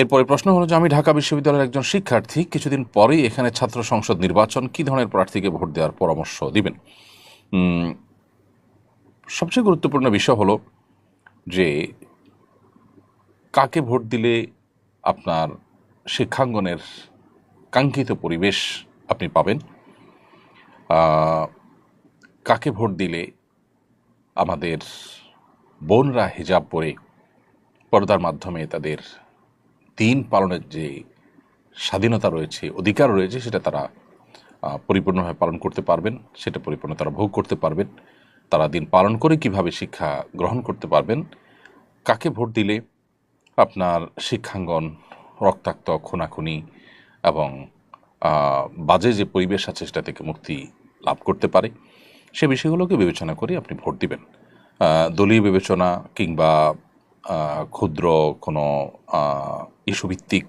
এরপরে প্রশ্ন হলো যে, আমি ঢাকা বিশ্ববিদ্যালয়ের একজন শিক্ষার্থী, কিছুদিন পরেই এখানে ছাত্র সংসদ নির্বাচন, কি ধরনের প্রার্থীকে ভোট দেওয়ার পরামর্শ দিবেন? সবচেয়ে গুরুত্বপূর্ণ বিষয় হলো যে, কাকে ভোট দিলে আপনার শিক্ষাঙ্গনের কাঙ্ক্ষিত পরিবেশ আপনি পাবেন? কাকে ভোট দিলে আমাদের বোনরা হিজাব পরে পর্দার মাধ্যমে তাদের দিন পালনের যে স্বাধীনতা রয়েছে, অধিকার রয়েছে, সেটা তারা পরিপূর্ণভাবে পালন করতে পারবেন। সেটা পরিপূর্ণ তারা ভোগ করতে পারবেন। তারা দিন পালন করে কীভাবে শিক্ষা গ্রহণ করতে পারবেন, কাকে ভোট দিলে আপনার শিক্ষাঙ্গন রক্তাক্ত, খুনাখুনি এবং বাজে যে পরিবেশ আছে সেটা থেকে মুক্তি লাভ করতে পারে, সে বিষয়গুলোকে বিবেচনা করে আপনি ভোট দিবেন। দলীয় বিবেচনা কিংবা ক্ষুদ্র কোনো ইস্যুভিত্তিক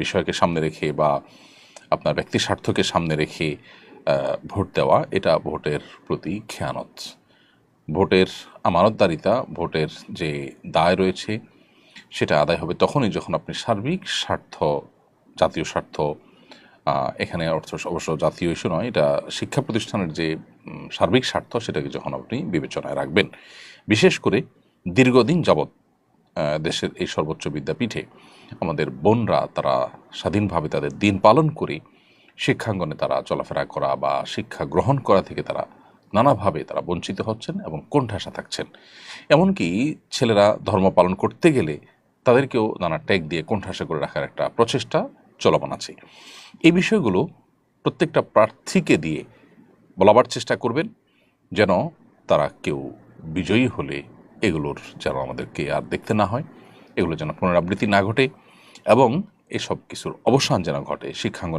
বিষয়কে সামনে রেখে বা আপনার ব্যক্তি স্বার্থকে সামনে রেখে ভোট দেওয়া, এটা ভোটের প্রতি খেয়ানত। ভোটের আমানতদারিতা, ভোটের যে দায় রয়েছে, সেটা আদায় হবে তখনই যখন আপনি সার্বিক স্বার্থ, জাতীয় স্বার্থ এখানে অর্থ, অবশ্য জাতীয় ইস্যু নয়, এটা শিক্ষা প্রতিষ্ঠানের যে সার্বিক স্বার্থ, সেটাকে যখন আপনি বিবেচনায় রাখবেন। বিশেষ করে দীর্ঘদিন যাবৎ দেশের এই সর্বোচ্চ বিদ্যাপীঠে আমাদের বোনরা তারা স্বাধীনভাবে তাদের দিন পালন করে শিক্ষাঙ্গনে তারা চলাফেরা করা বা শিক্ষা গ্রহণ করা থেকে তারা নানাভাবে তারা বঞ্চিত হচ্ছেন এবং কোণঠাসা থাকছেন। এমনকি ছেলেরা ধর্ম পালন করতে গেলে তাদেরকেও নানা ট্যাগ দিয়ে কোণঠাসা করে রাখার একটা প্রচেষ্টা চলমান আছে। এই বিষয়গুলো প্রত্যেকটা প্রার্থীকে দিয়ে বলাবার চেষ্টা করবেন যেন তারা কেউ বিজয়ী হলে এগুলোর যেন আমাদেরকে আর দেখতে না হয়, এগুলো যেন পুনরাবৃত্তি না ঘটে এবং এসব কিছুর অবসান যেন ঘটে শিক্ষাঙ্গন।